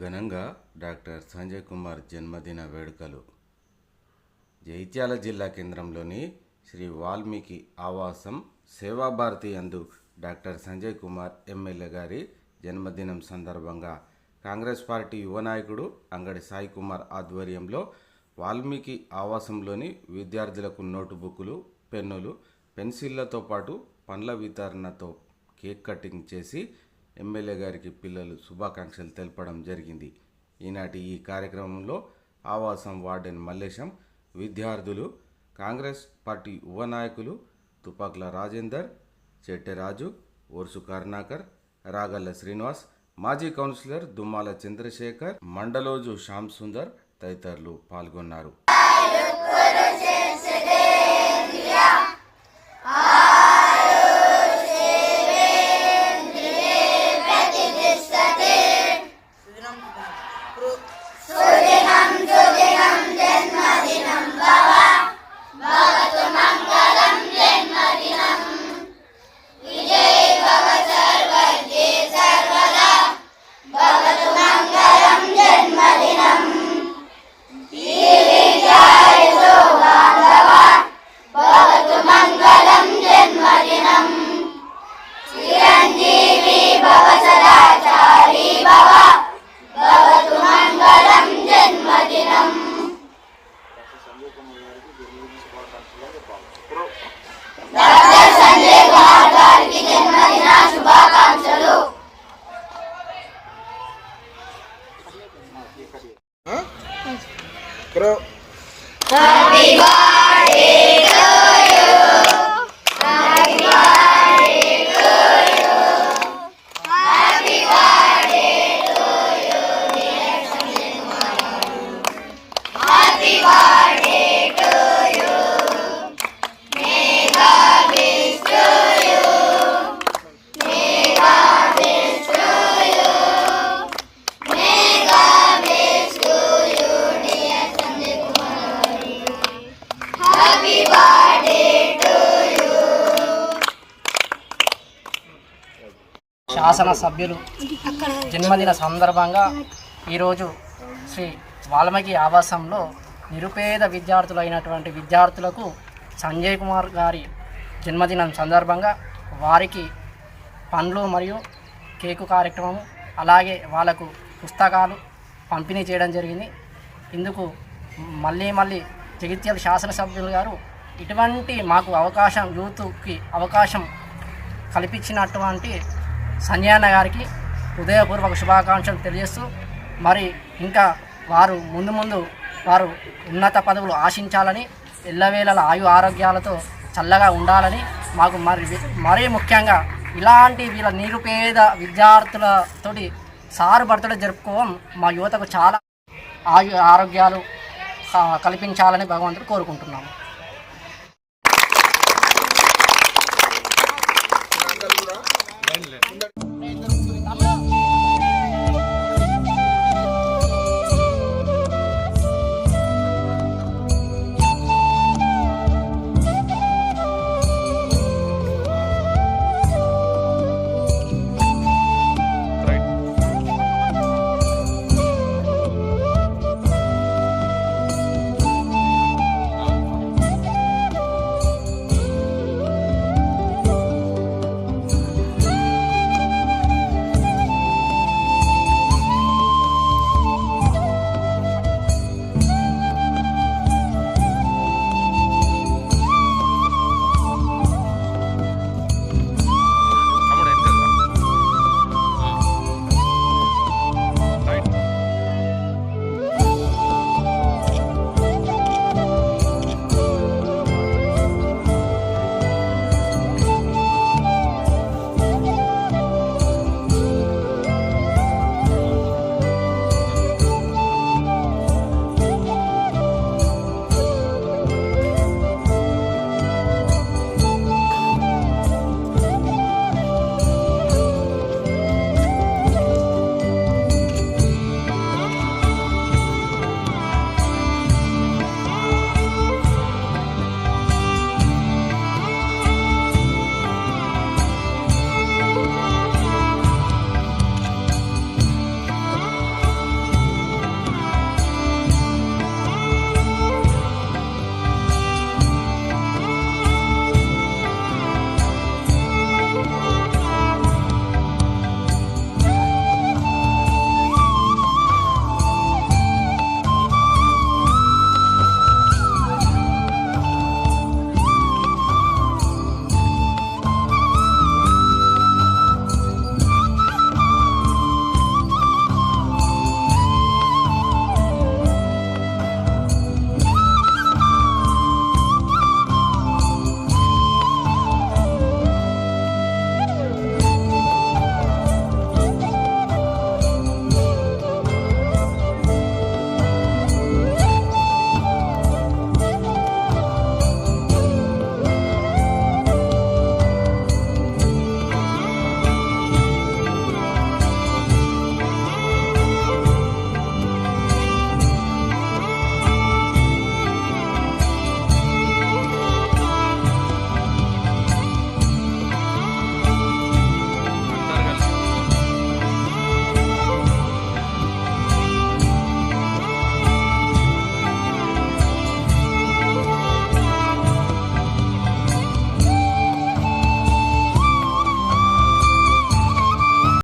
ఘనంగా డాక్టర్ సంజయ్ కుమార్ జన్మదిన వేడుకలు. జైత్యాల జిల్లా కేంద్రంలోని శ్రీ వాల్మీకి ఆవాసం సేవాభారతి అందు డాక్టర్ సంజయ్ కుమార్ ఎమ్మెల్యే గారి జన్మదినం సందర్భంగా కాంగ్రెస్ పార్టీ యువ నాయకుడు అంగడి సాయి కుమార్ ఆధ్వర్యంలో వాల్మీకి ఆవాసంలోని విద్యార్థులకు నోటుబుక్కులు పెన్నులు పెన్సిళ్ళతో పాటు పండ్ల వితరణతో కేక్ కటింగ్ చేసి ఎమ్మెల్యే గారికి పిల్లలు శుభాకాంక్షలు తెలపడం జరిగింది. ఈనాటి ఈ కార్యక్రమంలో ఆవాసం వార్డెన్ మల్లేశం విద్యార్థులు కాంగ్రెస్ పార్టీ యువ నాయకులు తుపాక్ల రాజేందర్ చెట్టెరాజు ఓర్సు కరుణాకర్ రాగల్ల శ్రీనివాస్ మాజీ కౌన్సిలర్ దుమ్మాల చంద్రశేఖర్ మండలోజు శ్యామ్ సుందర్ తదితరులు పాల్గొన్నారు. Happy birthday. శాసనసభ్యులు జన్మదిన సందర్భంగా ఈరోజు శ్రీ వాల్మీకి ఆవాసంలో నిరుపేద విద్యార్థులు అయినటువంటి విద్యార్థులకు సంజయ్ కుమార్ గారి జన్మదినం సందర్భంగా వారికి పండ్లు మరియు కేకు కార్యక్రమం అలాగే వాళ్ళకు పుస్తకాలు పంపిణీ చేయడం జరిగింది. ఇందుకు మళ్ళీ మళ్ళీ జగిత్యాల శాసనసభ్యులు గారు ఇటువంటి మాకు అవకాశం యూత్కి అవకాశం కల్పించినటువంటి సంజయ్ గారికి హృదయపూర్వక శుభాకాంక్షలు తెలియజేస్తూ మరి ఇంకా వారు ముందు ముందు వారు ఉన్నత పదవులు ఆశించాలని ఎల్లవేళల ఆయు ఆరోగ్యాలతో చల్లగా ఉండాలని మాకు మరి మరీ ముఖ్యంగా ఇలాంటి వీళ్ళ నిరుపేద విద్యార్థులతోటి సారు భర్తలు జరుపుకోవడం మా యువతకు చాలా ఆయు ఆరోగ్యాలు కల్పించాలని భగవంతుడు కోరుకుంటున్నాము. Finland.